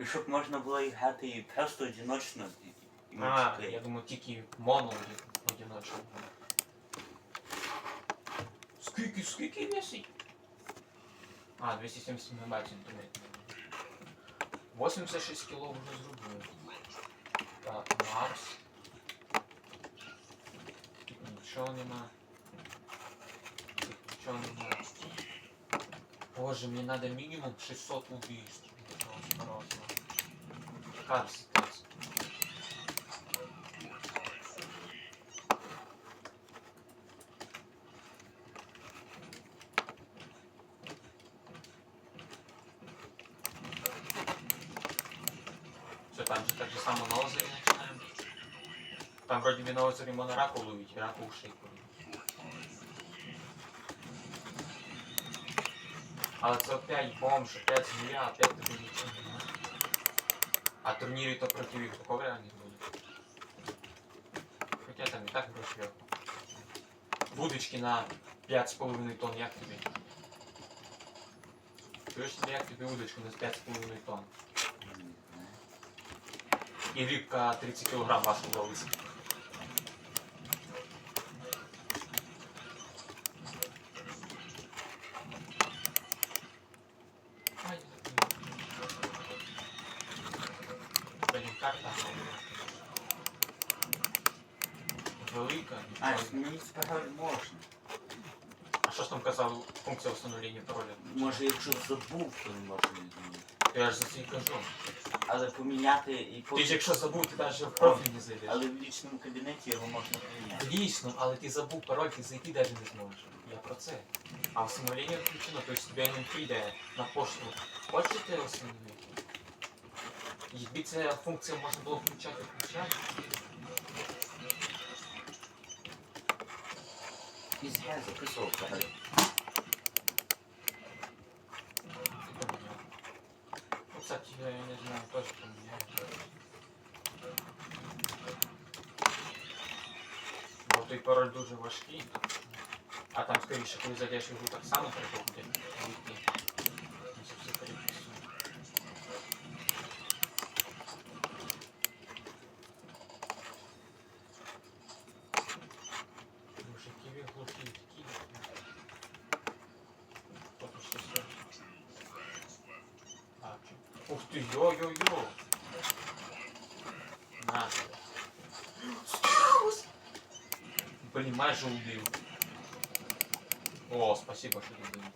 І щоб можна було і грати і просто одиночно. і- і А, мультиплеєр. я думаю, тільки моно оді- одиночно. Скільки, скільки весить? А, 270 мегабайт інтернет. 86 кіло вже зробили. Так, Марс. Нічого нема. Тут Нічого нема. Боже, мне надо минимум 600 убийств. Это Карс, Карс. Все, там же так же само на начинаем. Там вроде бы на озере можно раку ловить, раку ушей. Але це опять бомж, опять змея, опять такой нічого немає. А турніри то проти їх такого реально не буде. Хоча там і так гроші легко. Вудочки на 5,5 тонн, як тобі? Чуєш тобі, як тобі удочку на 5,5 тонн? Не знаю. І рибка 30 кг важко ловиться. Велика. А, змінити пароль можна. А що ж там казав функція встановлення пароля? Може, якщо забув, то не можна змінити. Я ж за це і кажу. Але поміняти і Ти ж якщо забув, ти навіть в профіль не зайдеш. Але в лічному кабінеті його можна поміняти. Дійсно, але ти забув пароль, ти зайти навіть не зможеш. Я про це. А встановлення включено, тобто тебе не прийде на пошту. Хочете встановити? Якби ця функція можна було включати, включати. Із я записував пароль. Ти поміняв. Ну, кстати, я не знаю, теж поміняв. Бо той пароль дуже важкий. А там, скоріше, коли зайдеш в ігру, так само треба Ти, йо-йо-йо! На. Майже убив. О, спасибо, що ти убив.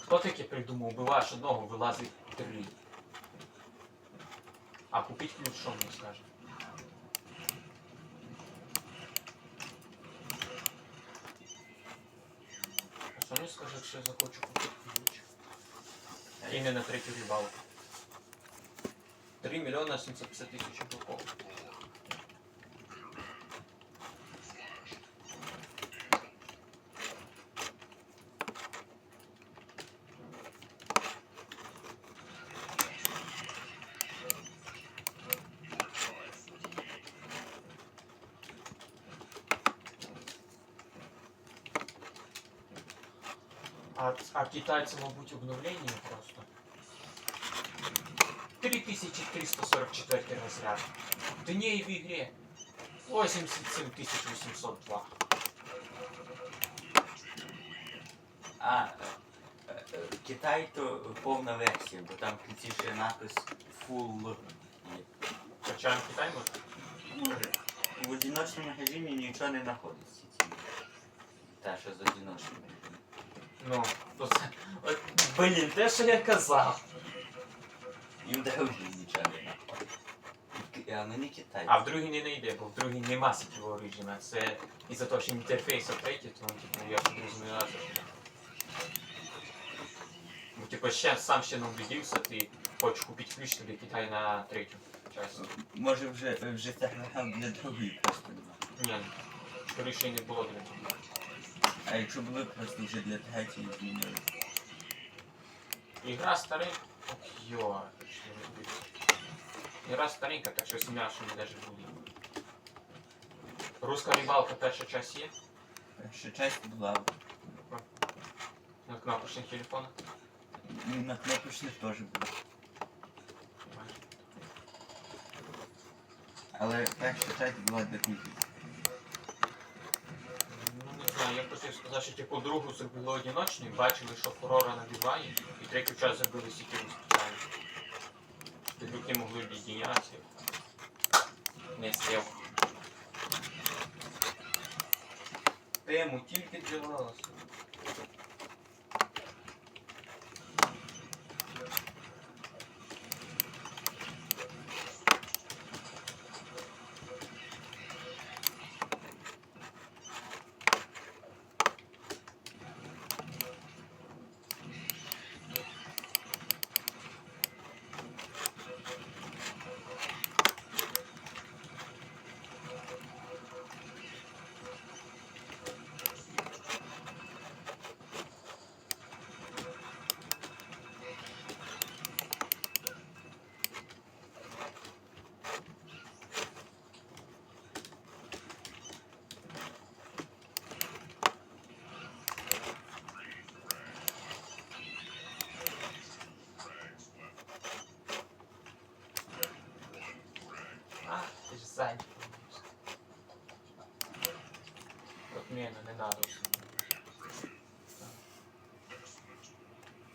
Хто таке придумав? Убиваєш одного, вилазить три. А купить ключ, що мені скаже? Що мені скаже, якщо я захочу купити ключ? Именно третью рыбалку. 3 миллиона 750 тысяч рублей. А, а китайцы, мабуть, обновление просто. 3344 разряд. Дней в игре 87 802. А, е, е, е, Китай то повна версія, бо там в кінці ще напис full. є. Качаем Китай может? В одиночному режимі нічого не знаходиться. Та, що з одиночним. Ну, то це... От, Блін, те, що я казав. Їм дорогі нічого не знаходиться. А не Китай. А в другій не найде, бо в другій нема сетевого режиму. Це із-за того, що інтерфейс третій, то типу, я ж зрозумів, що. Ну, типу, ще сам ще не убедився, ти хочеш купити ключ тобі Китай на третю частину. Може вже, вже Телеграм для другої просто нема. Ні, скоріше не було для того. А якщо були просто вже для третьої змінили. Игра старенька. Ох, йо, что не будет. Игра старенька, так що сім'я, що не даже буде. Руська рибалка перша часть є. Ще часть була. На кнопочних телефонах. На кнопочних теж буде. Але перші чайки була для кухні. Я хотів сказати, що типу другу зробили одиночні, бачили, що фурора набиває, і третю час забили стільки спеціально. Підруки могли об'єднятися. Не сів. Тему тільки для ти ж зайнятий.